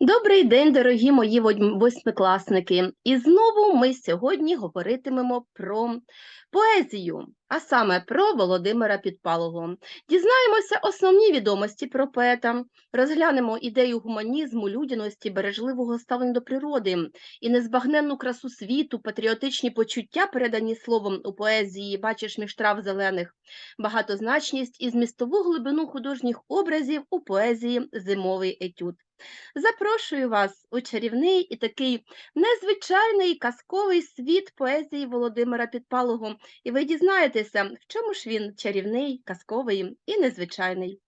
Добрий день, дорогі мої восьмикласники. І знову ми сьогодні говоритимемо про поезію, а саме про Володимира Підпалого. Дізнаємося основні відомості про поета, розглянемо ідею гуманізму, людяності, бережливого ставлення до природи і незбагненну красу світу, патріотичні почуття, передані словом у поезії, бачиш між трав зелених, багатозначність і змістову глибину художніх образів у поезії Зимовий етюд. Запрошую вас у чарівний і такий незвичайний казковий світ поезії Володимира Підпалого, і ви дізнаєтеся, в чому ж він чарівний, казковий і незвичайний.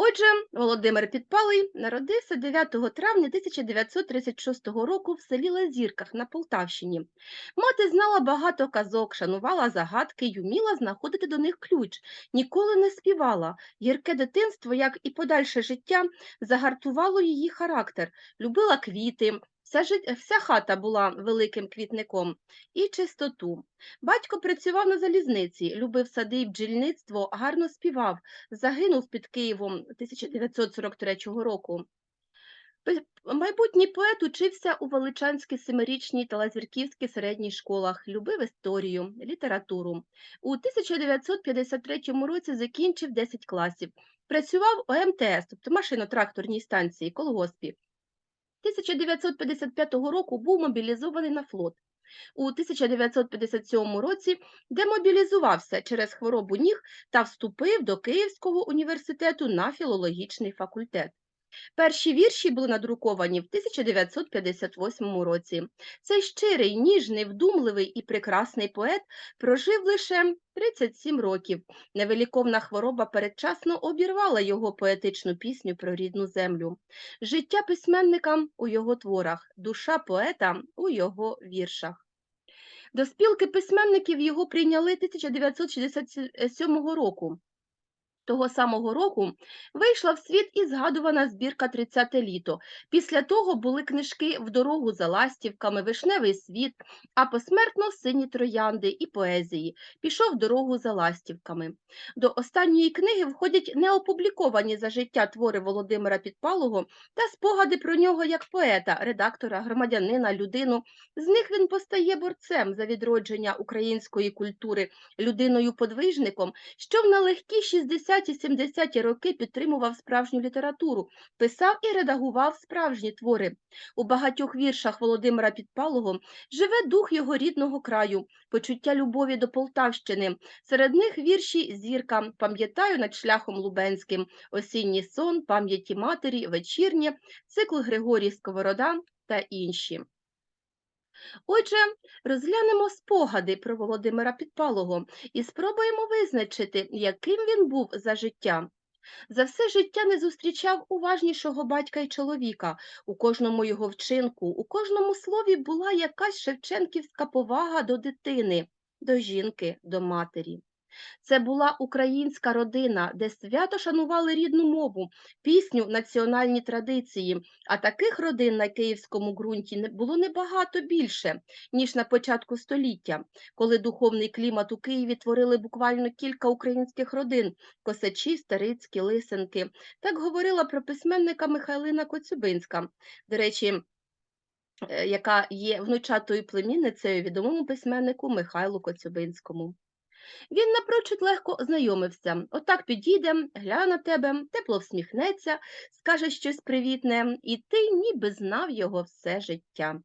Отже, Володимир Підпалий народився 9 травня 1936 року в селі Лазірках на Полтавщині. Мати знала багато казок, шанувала загадки й уміла знаходити до них ключ, ніколи не співала. Гірке дитинство, як і подальше життя, загартувало її характер, любила квіти. Вся, жит... Вся хата була великим квітником і чистоту. Батько працював на залізниці, любив сади й бджільництво, гарно співав, загинув під Києвом 1943 року. Майбутній поет учився у Величанській семирічній та Лазірківській середній школах, любив історію, літературу. У 1953 році закінчив 10 класів. Працював у МТС, тобто машино-тракторній станції, колгоспі. 1955 року був мобілізований на флот. У 1957 році демобілізувався через хворобу ніг та вступив до Київського університету на філологічний факультет. Перші вірші були надруковані в 1958 році. Цей щирий, ніжний, вдумливий і прекрасний поет прожив лише 37 років. Невеликовна хвороба передчасно обірвала його поетичну пісню про рідну землю. Життя письменника у його творах, душа поета у його віршах. До спілки письменників його прийняли 1967 року. Того самого року вийшла в світ і згадувана збірка «30-те літо. Після того були книжки в дорогу за ластівками, вишневий світ, а посмертно сині троянди і поезії. Пішов в дорогу за ластівками. До останньої книги входять неопубліковані за життя твори Володимира Підпалого та спогади про нього як поета, редактора, громадянина, людину. З них він постає борцем за відродження української культури, людиною-подвижником, що в налегкі 60 60-70-ті роки підтримував справжню літературу, писав і редагував справжні твори. У багатьох віршах Володимира Підпалого живе дух його рідного краю, почуття любові до Полтавщини. Серед них вірші Зірка, пам'ятаю над шляхом Лубенським, осінній сон, пам'яті матері, вечірнє, цикл Григорій Сковорода та інші. Отже, розглянемо спогади про Володимира Підпалого і спробуємо визначити, яким він був за життя. За все життя не зустрічав уважнішого батька й чоловіка. У кожному його вчинку, у кожному слові була якась шевченківська повага до дитини, до жінки, до матері. Це була українська родина, де свято шанували рідну мову, пісню, національні традиції. А таких родин на київському ґрунті було небагато більше, ніж на початку століття, коли духовний клімат у Києві творили буквально кілька українських родин косачі, старицькі, лисенки. Так говорила про письменника Михайлина Коцюбинська. До речі, е, яка є внучатою племінницею відомому письменнику Михайлу Коцюбинському. Він напрочуд легко ознайомився. Отак підійде, гляне на тебе, тепло всміхнеться, скаже щось привітне, і ти ніби знав його все життя.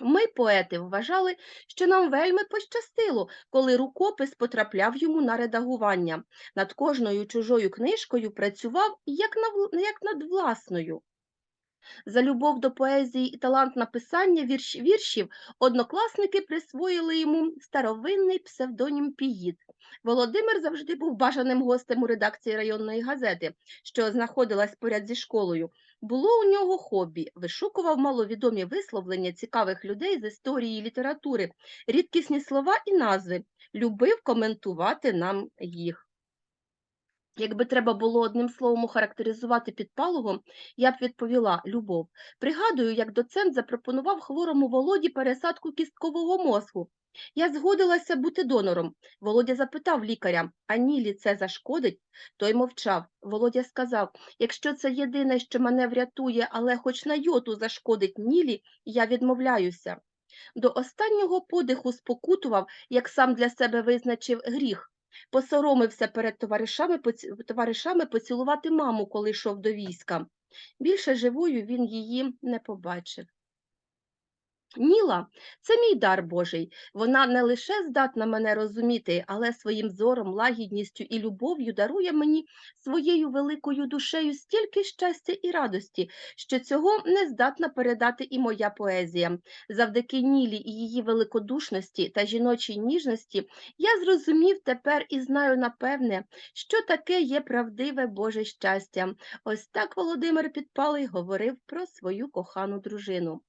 Ми, поети, вважали, що нам вельми пощастило, коли рукопис потрапляв йому на редагування. Над кожною чужою книжкою працював як, над власною. За любов до поезії і талант написання вірш, віршів однокласники присвоїли йому старовинний псевдонім Піїд. Володимир завжди був бажаним гостем у редакції районної газети, що знаходилась поряд зі школою. Було у нього хобі, вишукував маловідомі висловлення цікавих людей з історії і літератури, рідкісні слова і назви, любив коментувати нам їх. Якби треба було одним словом охарактеризувати підпалого, я б відповіла любов. Пригадую, як доцент запропонував хворому Володі пересадку кісткового мозку. Я згодилася бути донором. Володя запитав лікаря, а Нілі це зашкодить? Той мовчав. Володя сказав, якщо це єдине, що мене врятує, але хоч на йоту зашкодить Нілі, я відмовляюся. До останнього подиху спокутував, як сам для себе визначив гріх. Посоромився перед товаришами, товаришами поцілувати маму, коли йшов до війська. Більше живою він її не побачив. Ніла це мій дар Божий. Вона не лише здатна мене розуміти, але своїм зором, лагідністю і любов'ю дарує мені своєю великою душею стільки щастя і радості, що цього не здатна передати і моя поезія. Завдяки Нілі і її великодушності та жіночій ніжності я зрозумів тепер і знаю напевне, що таке є правдиве Боже щастя. Ось так Володимир Підпалий говорив про свою кохану дружину.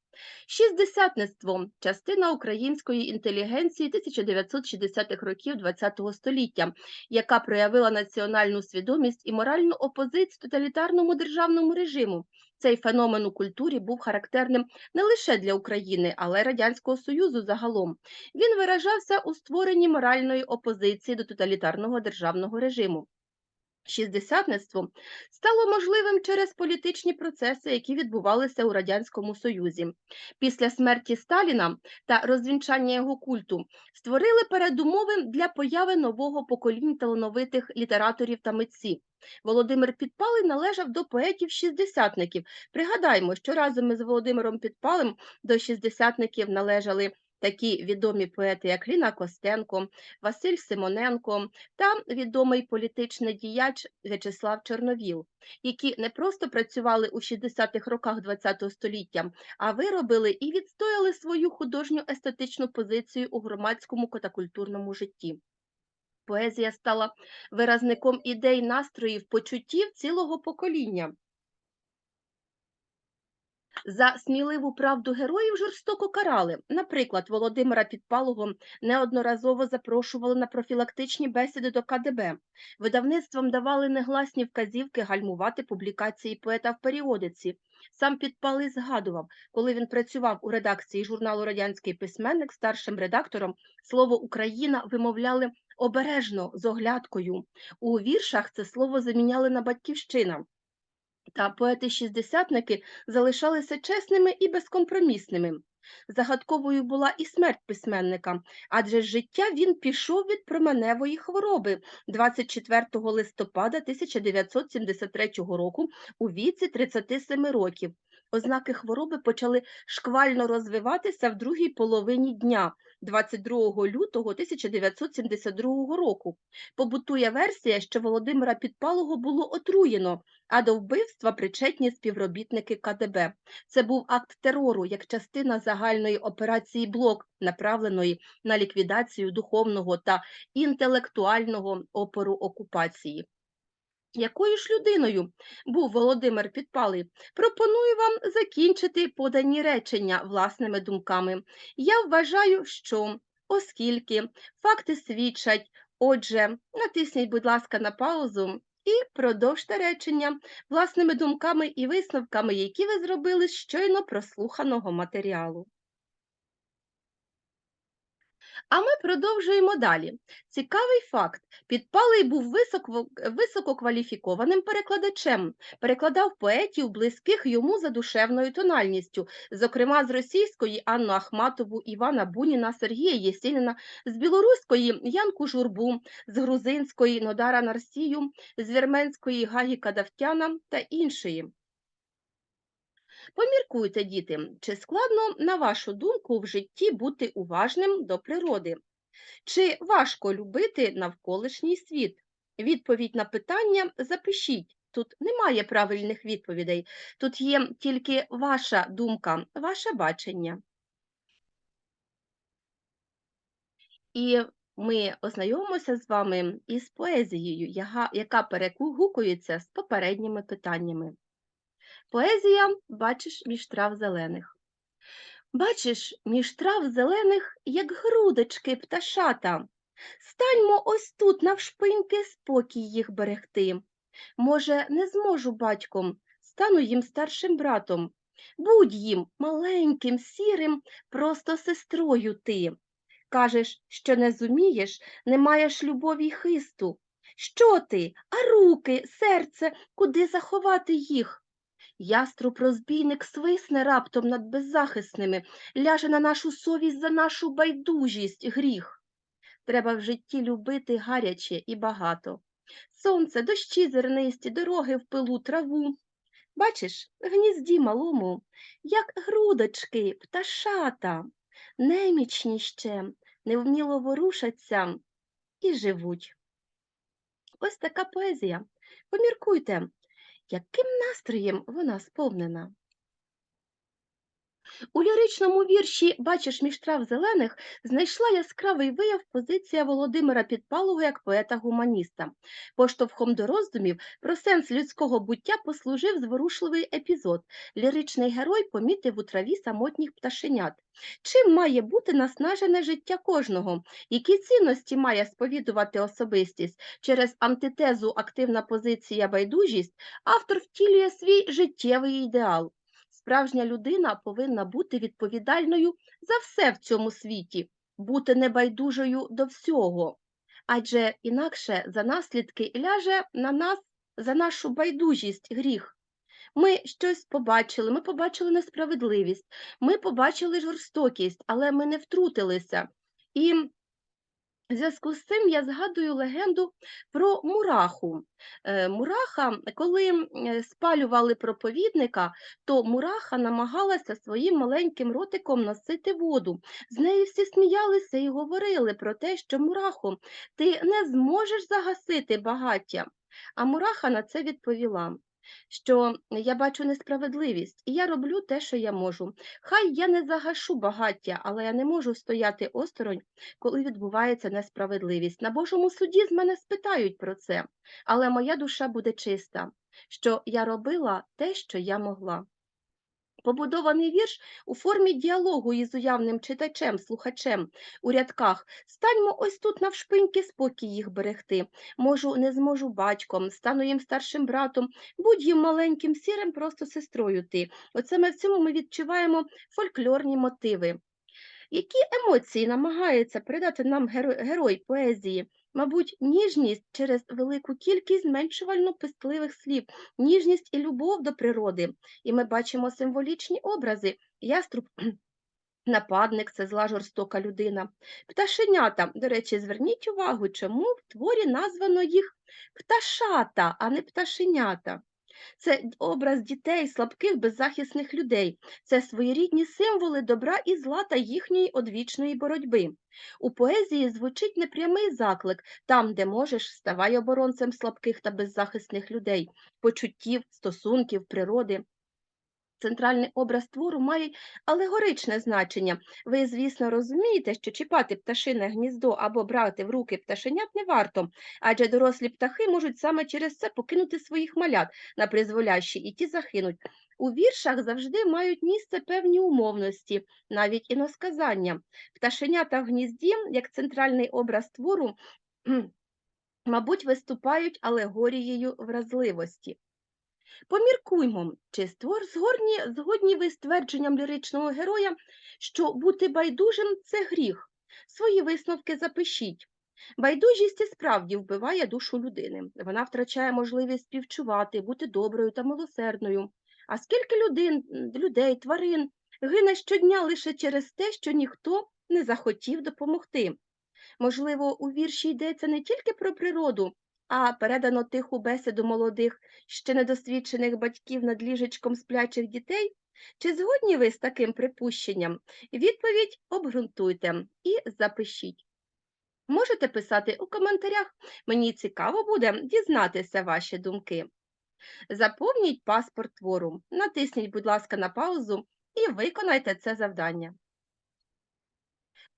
Шістдесятництво – частина української інтелігенції 1960-х років ХХ століття, яка проявила національну свідомість і моральну опозицію тоталітарному державному режиму. Цей феномен у культурі був характерним не лише для України, але й Радянського Союзу загалом. Він виражався у створенні моральної опозиції до тоталітарного державного режиму. Шістдесятництво стало можливим через політичні процеси, які відбувалися у Радянському Союзі. Після смерті Сталіна та розвінчання його культу створили передумови для появи нового покоління талановитих літераторів та митців. Володимир Підпалий належав до поетів-шістдесятників. Пригадаємо, що разом із Володимиром Підпалим до шістдесятників належали такі відомі поети, як Ліна Костенко, Василь Симоненко та відомий політичний діяч В'ячеслав Чорновіл, які не просто працювали у 60-х роках ХХ століття, а виробили і відстояли свою художню естетичну позицію у громадському та культурному житті. Поезія стала виразником ідей, настроїв, почуттів цілого покоління. За сміливу правду героїв жорстоко карали. Наприклад, Володимира Підпалого неодноразово запрошували на профілактичні бесіди до КДБ. Видавництвам давали негласні вказівки гальмувати публікації поета в періодиці. Сам Підпалий згадував, коли він працював у редакції журналу Радянський письменник старшим редактором, слово Україна вимовляли обережно з оглядкою. У віршах це слово заміняли на батьківщина. Та поети-шістдесятники залишалися чесними і безкомпромісними. Загадковою була і смерть письменника, адже з життя він пішов від променевої хвороби 24 листопада 1973 року у віці 37 років. Ознаки хвороби почали шквально розвиватися в другій половині дня 22 лютого 1972 року. Побутує версія, що Володимира Підпалого було отруєно, а до вбивства причетні співробітники КДБ. Це був акт терору як частина загальної операції Блок, направленої на ліквідацію духовного та інтелектуального опору окупації. Якою ж людиною був Володимир Підпалий? Пропоную вам закінчити подані речення власними думками. Я вважаю, що оскільки факти свідчать, отже, натисніть, будь ласка, на паузу і продовжте речення власними думками і висновками, які ви зробили з щойно прослуханого матеріалу. А ми продовжуємо далі. Цікавий факт. Підпалий був високо, висококваліфікованим перекладачем, перекладав поетів, близьких йому за душевною тональністю, зокрема з російської Анну Ахматову, Івана Буніна, Сергія Єсініна, з білоруської Янку Журбу, з грузинської Нодара Нарсію, з вірменської Гагі Кадавтяна та іншої. Поміркуйте, діти, чи складно, на вашу думку, в житті бути уважним до природи? Чи важко любити навколишній світ? Відповідь на питання запишіть. Тут немає правильних відповідей, тут є тільки ваша думка, ваше бачення. І ми ознайомимося з вами із поезією, яка перегукується з попередніми питаннями. Поезія бачиш між трав зелених. Бачиш між трав зелених, як грудочки пташата, Станьмо ось тут, навшпиньки, спокій їх берегти. Може, не зможу батьком, стану їм старшим братом. Будь їм маленьким, сірим, просто сестрою ти. Кажеш, що не зумієш, не маєш любові й хисту. Що ти, а руки, серце, куди заховати їх? Яструб розбійник свисне раптом над беззахисними, ляже на нашу совість за нашу байдужість гріх. Треба в житті любити гаряче і багато. Сонце, дощі зернисті, дороги в пилу, траву. Бачиш, гнізді малому, як грудочки, пташата, немічні ще, невміло ворушаться і живуть. Ось така поезія. Поміркуйте, яким настроєм вона сповнена. У ліричному вірші Бачиш між трав зелених знайшла яскравий вияв позиція Володимира Підпалого як поета-гуманіста. Поштовхом до роздумів про сенс людського буття послужив зворушливий епізод. Ліричний герой помітив у траві самотніх пташенят. Чим має бути наснажене життя кожного? Які цінності має сповідувати особистість? Через антитезу активна позиція байдужість автор втілює свій життєвий ідеал. Справжня людина повинна бути відповідальною за все в цьому світі, бути небайдужою до всього, адже інакше за наслідки ляже на нас за нашу байдужість гріх. Ми щось побачили, ми побачили несправедливість, ми побачили жорстокість, але ми не втрутилися. І в зв'язку з цим я згадую легенду про мураху. Е, Мураха, коли спалювали проповідника, то мураха намагалася своїм маленьким ротиком носити воду. З неї всі сміялися і говорили про те, що мураху, ти не зможеш загасити багаття. А мураха на це відповіла що я бачу несправедливість, і я роблю те, що я можу. Хай я не загашу багаття, але я не можу стояти осторонь, коли відбувається несправедливість. На Божому суді з мене спитають про це, але моя душа буде чиста, що я робила те, що я могла. Побудований вірш у формі діалогу із уявним читачем, слухачем у рядках Станьмо ось тут навшпиньки спокій їх берегти. Можу, не зможу батьком, стану їм старшим братом, будь їм маленьким сірим, просто сестрою ти. Оце ми в цьому ми відчуваємо фольклорні мотиви. Які емоції намагається передати нам герой поезії? Мабуть, ніжність через велику кількість зменшувально пестливих слів, ніжність і любов до природи. І ми бачимо символічні образи. Яструб Нападник це зла жорстока людина. Пташенята, до речі, зверніть увагу, чому в творі названо їх пташата, а не пташенята. Це образ дітей, слабких, беззахисних людей, це своєрідні символи добра і зла та їхньої одвічної боротьби. У поезії звучить непрямий заклик там, де можеш, ставай оборонцем слабких та беззахисних людей, почуттів, стосунків, природи. Центральний образ твору має алегоричне значення. Ви, звісно, розумієте, що чіпати пташине гніздо або брати в руки пташенят не варто, адже дорослі птахи можуть саме через це покинути своїх малят на призволящі, і ті загинуть. У віршах завжди мають місце певні умовності, навіть іносказання. Пташенята в гнізді, як центральний образ твору, мабуть, виступають алегорією вразливості. Поміркуймо, чи створ згодні, згодні ви з твердженням ліричного героя, що бути байдужим це гріх. Свої висновки запишіть. Байдужість і справді вбиває душу людини. Вона втрачає можливість співчувати, бути доброю та милосердною. А скільки людей, людей, тварин гине щодня лише через те, що ніхто не захотів допомогти. Можливо, у вірші йдеться не тільки про природу, а передано тиху бесіду молодих, ще недосвідчених батьків над ліжечком сплячих дітей? Чи згодні ви з таким припущенням? Відповідь обґрунтуйте і запишіть. Можете писати у коментарях, мені цікаво буде дізнатися ваші думки. Заповніть паспорт твору, натисніть, будь ласка, на паузу і виконайте це завдання.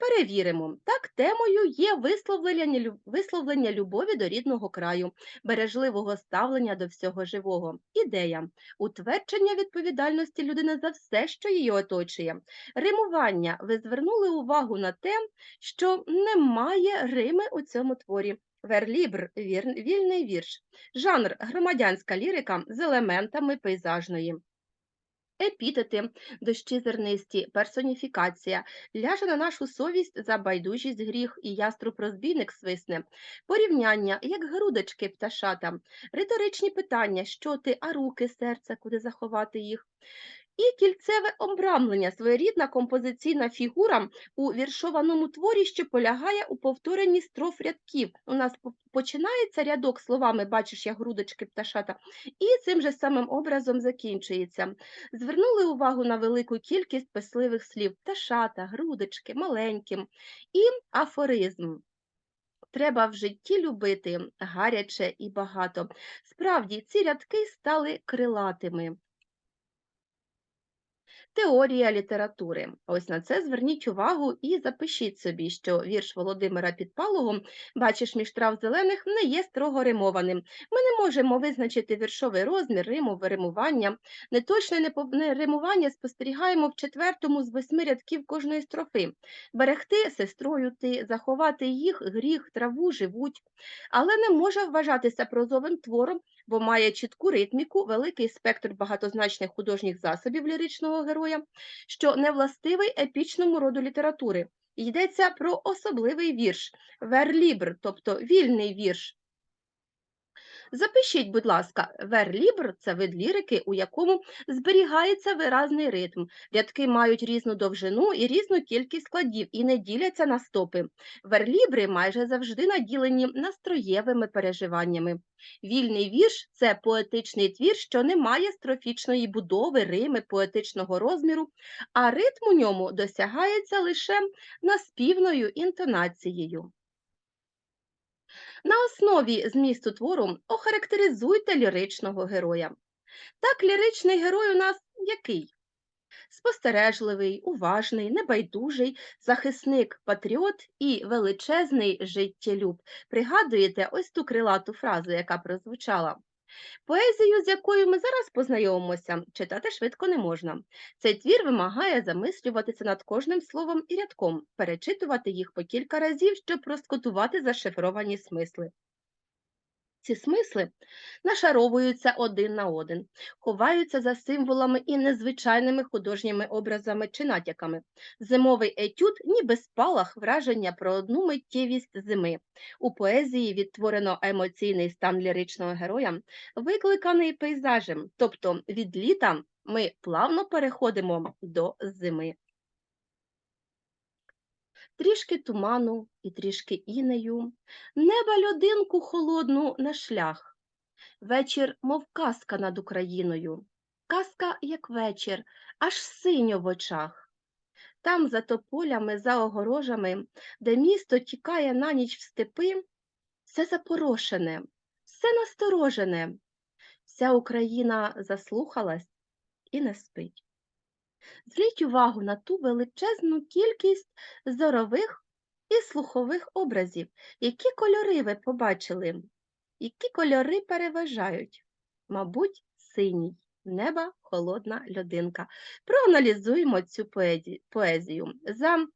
Перевіримо. Так, темою є висловлення, висловлення любові до рідного краю, бережливого ставлення до всього живого. Ідея утвердження відповідальності людини за все, що її оточує. Римування. Ви звернули увагу на те, що немає рими у цьому творі. Верлібр вільний вірш. Жанр громадянська лірика з елементами пейзажної. Епітети, дощі зернисті, персоніфікація, ляже на нашу совість за байдужість гріх і яструб розбійник свисне, порівняння, як грудочки пташата, риторичні питання, що ти, а руки, серце, куди заховати їх. І кільцеве обрамлення, своєрідна композиційна фігура у віршованому творі, що полягає у повторенні строф рядків. У нас починається рядок словами Бачиш, я грудочки пташата, і цим же самим образом закінчується. Звернули увагу на велику кількість писливих слів пташата, грудочки, маленьким і афоризм. Треба в житті любити гаряче і багато. Справді, ці рядки стали крилатими. Теорія літератури. Ось на це зверніть увагу і запишіть собі, що вірш Володимира Підпалого «Бачиш між трав зелених» не є строго римованим. Ми не можемо визначити віршовий розмір, риму, римування. Неточне римування спостерігаємо в четвертому з восьми рядків кожної строфи. Берегти сестрою ти, заховати їх, гріх, траву, живуть. Але не може вважатися прозовим твором, бо має чітку ритміку, великий спектр багатозначних художніх засобів ліричного героя, що не властивий епічному роду літератури. Йдеться про особливий вірш, верлібр, тобто вільний вірш. Запишіть, будь ласка, верлібр – це вид лірики, у якому зберігається виразний ритм. Рядки мають різну довжину і різну кількість складів і не діляться на стопи. Верлібри майже завжди наділені настроєвими переживаннями. Вільний вірш – це поетичний твір, що не має строфічної будови, рими, поетичного розміру, а ритм у ньому досягається лише наспівною інтонацією. На основі змісту твору охарактеризуйте ліричного героя. Так, ліричний герой у нас який? Спостережливий, уважний, небайдужий, захисник, патріот і величезний життєлюб. Пригадуєте ось ту крилату фразу, яка прозвучала. Поезію, з якою ми зараз познайомимося, читати швидко не можна. Цей твір вимагає замислюватися над кожним словом і рядком, перечитувати їх по кілька разів, щоб розкотувати зашифровані смисли. Ці смисли нашаровуються один на один, ховаються за символами і незвичайними художніми образами чи натяками. Зимовий етюд ніби спалах враження про одну миттєвість зими. У поезії відтворено емоційний стан ліричного героя, викликаний пейзажем, тобто від літа ми плавно переходимо до зими. Трішки туману і трішки інею, неба льодинку холодну на шлях. Вечір, мов казка над Україною, казка, як вечір, аж синьо в очах. Там, за тополями, за огорожами, де місто тікає на ніч в степи, все запорошене, все насторожене, вся Україна заслухалась і не спить. Зверніть увагу на ту величезну кількість зорових і слухових образів. Які кольори ви побачили? Які кольори переважають? Мабуть, синій. Неба холодна людинка. Проаналізуємо цю поезію. За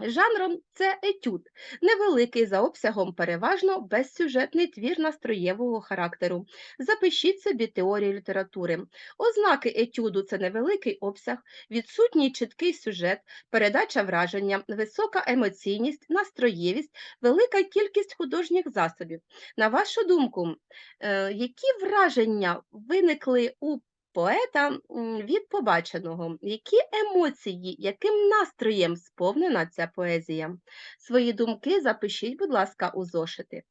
жанром це етюд, невеликий за обсягом, переважно безсюжетний твір настроєвого характеру. Запишіть собі теорію літератури. Ознаки етюду це невеликий обсяг, відсутній чіткий сюжет, передача враження, висока емоційність, настроєвість, велика кількість художніх засобів. На вашу думку, е, які враження виникли у поета від побаченого? Які емоції, яким настроєм сповнена ця поезія? Свої думки запишіть, будь ласка, у зошити.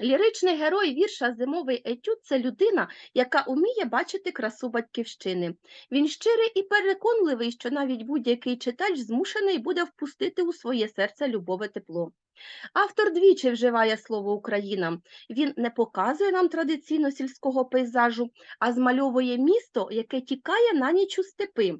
Ліричний герой вірша Зимовий етюд це людина, яка уміє бачити красу батьківщини. Він щирий і переконливий, що навіть будь-який читач змушений буде впустити у своє серце любове тепло. Автор двічі вживає слово Україна. Він не показує нам традиційно сільського пейзажу, а змальовує місто, яке тікає на ніч у степи.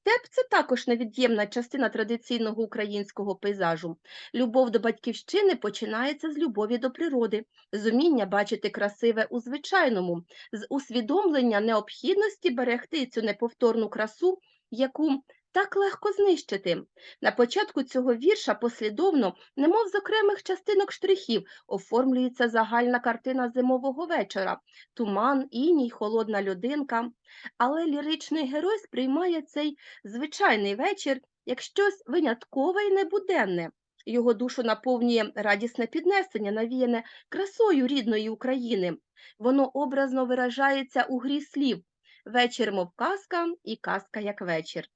Степ це також невід'ємна частина традиційного українського пейзажу. Любов до батьківщини починається з любові до природи, з уміння бачити красиве у звичайному, з усвідомлення необхідності берегти цю неповторну красу, яку так легко знищити. На початку цього вірша послідовно, немов з окремих частинок штрихів, оформлюється загальна картина зимового вечора, туман, іній, холодна людинка. Але ліричний герой сприймає цей звичайний вечір як щось виняткове і небуденне. Його душу наповнює радісне піднесення, навіяне красою рідної України. Воно образно виражається у грі слів вечір, мов казка, і казка як вечір.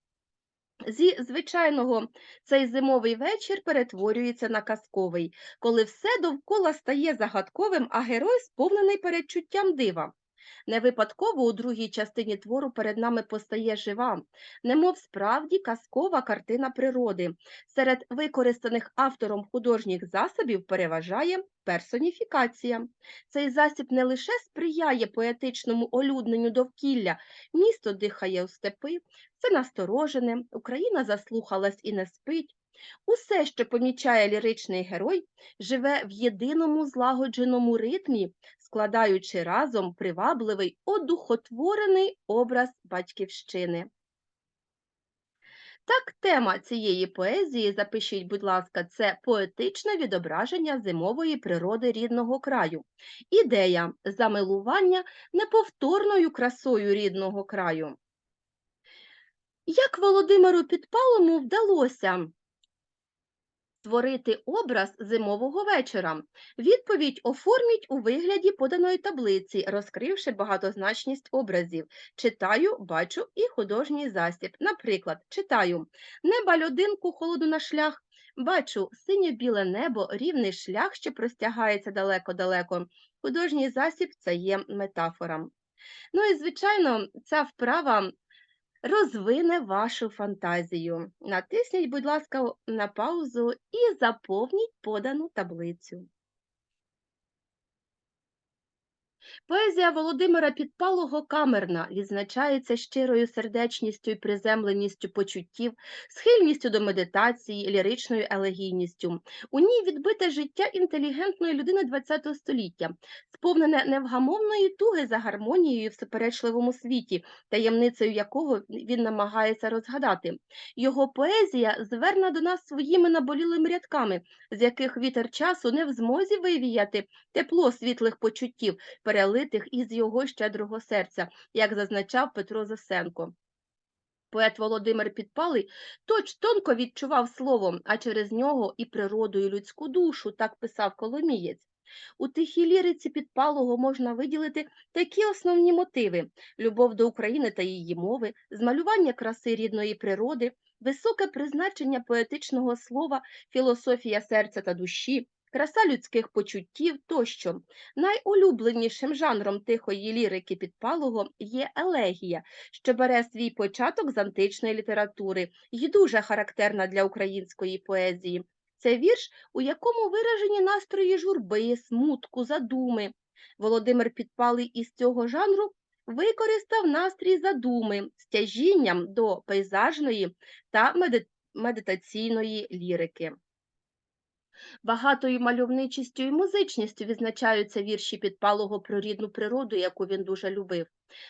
Зі звичайного цей зимовий вечір перетворюється на казковий, коли все довкола стає загадковим, а герой сповнений передчуттям дива. Не випадково у другій частині твору перед нами постає жива, немов справді казкова картина природи. Серед використаних автором художніх засобів переважає персоніфікація. Цей засіб не лише сприяє поетичному олюдненню довкілля, місто дихає у степи, все насторожене, Україна заслухалась і не спить. Усе, що помічає ліричний герой, живе в єдиному злагодженому ритмі, складаючи разом привабливий, одухотворений образ батьківщини. Так, тема цієї поезії, запишіть, будь ласка, це поетичне відображення зимової природи рідного краю. Ідея замилування неповторною красою рідного краю. Як Володимиру Підпалому вдалося створити образ зимового вечора? Відповідь оформіть у вигляді поданої таблиці, розкривши багатозначність образів. Читаю, бачу і художній засіб. Наприклад, читаю неба льодинку, холоду на шлях. Бачу синє-біле небо, рівний шлях, що простягається далеко-далеко. Художній засіб це є метафора. Ну і, звичайно, ця вправа розвине вашу фантазію. Натисніть, будь ласка, на паузу і заповніть подану таблицю. Поезія Володимира Підпалого камерна, відзначається щирою сердечністю і приземленістю почуттів, схильністю до медитації, ліричною елегійністю. У ній відбите життя інтелігентної людини ХХ століття, сповнене невгамовної туги за гармонією в суперечливому світі, таємницею якого він намагається розгадати. Його поезія зверна до нас своїми наболілими рядками, з яких вітер часу не в змозі вивіяти тепло світлих почуттів перелитих із його щедрого серця, як зазначав Петро Засенко. Поет Володимир Підпалий точ тонко відчував словом, а через нього і природу, і людську душу, так писав Коломієць. У тихій ліриці Підпалого можна виділити такі основні мотиви любов до України та її мови, змалювання краси рідної природи, високе призначення поетичного слова, філософія серця та душі, краса людських почуттів тощо. Найулюбленішим жанром тихої лірики підпалого є елегія, що бере свій початок з античної літератури і дуже характерна для української поезії. Це вірш, у якому виражені настрої журби, смутку, задуми. Володимир Підпалий із цього жанру використав настрій задуми з тяжінням до пейзажної та медитаційної лірики. Багатою мальовничістю і музичністю відзначаються вірші підпалого про рідну природу, яку він дуже любив.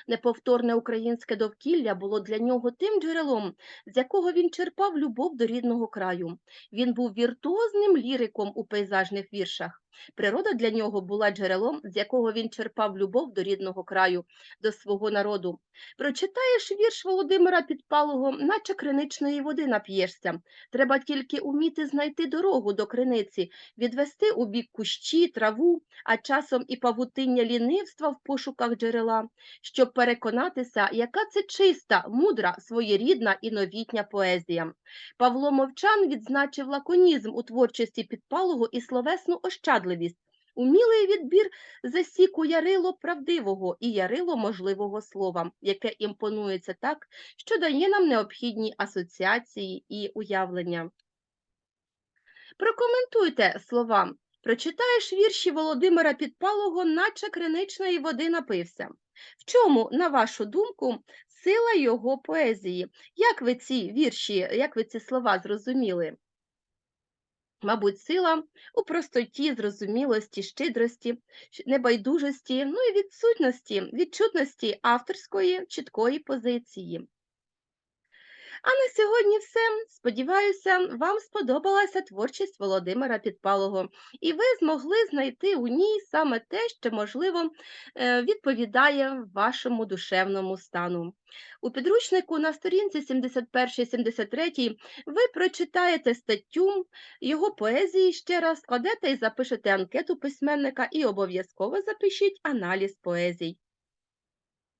Неповторне українське довкілля було для нього тим джерелом, з якого він черпав любов до рідного краю. Він був віртуозним ліриком у пейзажних віршах. Природа для нього була джерелом, з якого він черпав любов до рідного краю, до свого народу. Прочитаєш вірш Володимира Підпалого, наче криничної води нап'єшся. Треба тільки уміти знайти дорогу до криниці, відвести у бік кущі, траву, а часом і павутиння лінивства в пошуках джерела, щоб переконатися, яка це чиста, мудра, своєрідна і новітня поезія. Павло Мовчан відзначив лаконізм у творчості Підпалого і словесну ощадливість умілий відбір засіку ярило правдивого і ярило можливого слова, яке імпонується так, що дає нам необхідні асоціації і уявлення. Прокоментуйте слова. Прочитаєш вірші Володимира Підпалого, наче криничної води напився. В чому, на вашу думку, сила його поезії? Як ви ці вірші, як ви ці слова зрозуміли? Мабуть, сила у простоті, зрозумілості, щедрості, небайдужості, ну і відсутності, відчутності авторської чіткої позиції. А на сьогодні все. Сподіваюся, вам сподобалася творчість Володимира Підпалого, і ви змогли знайти у ній саме те, що, можливо, е, відповідає вашому душевному стану. У підручнику на сторінці 71-73 ви прочитаєте статтю його поезії ще раз, складете і запишете анкету письменника і обов'язково запишіть аналіз поезій.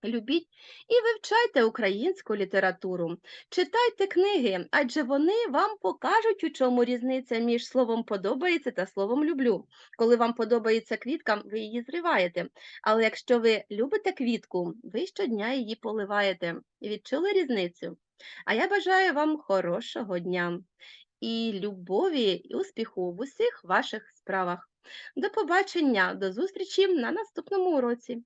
Любіть і вивчайте українську літературу, читайте книги, адже вони вам покажуть, у чому різниця між словом подобається та словом люблю. Коли вам подобається квітка, ви її зриваєте. Але якщо ви любите квітку, ви щодня її поливаєте. Відчули різницю? А я бажаю вам хорошого дня і любові і успіху в усіх ваших справах. До побачення, до зустрічі на наступному уроці.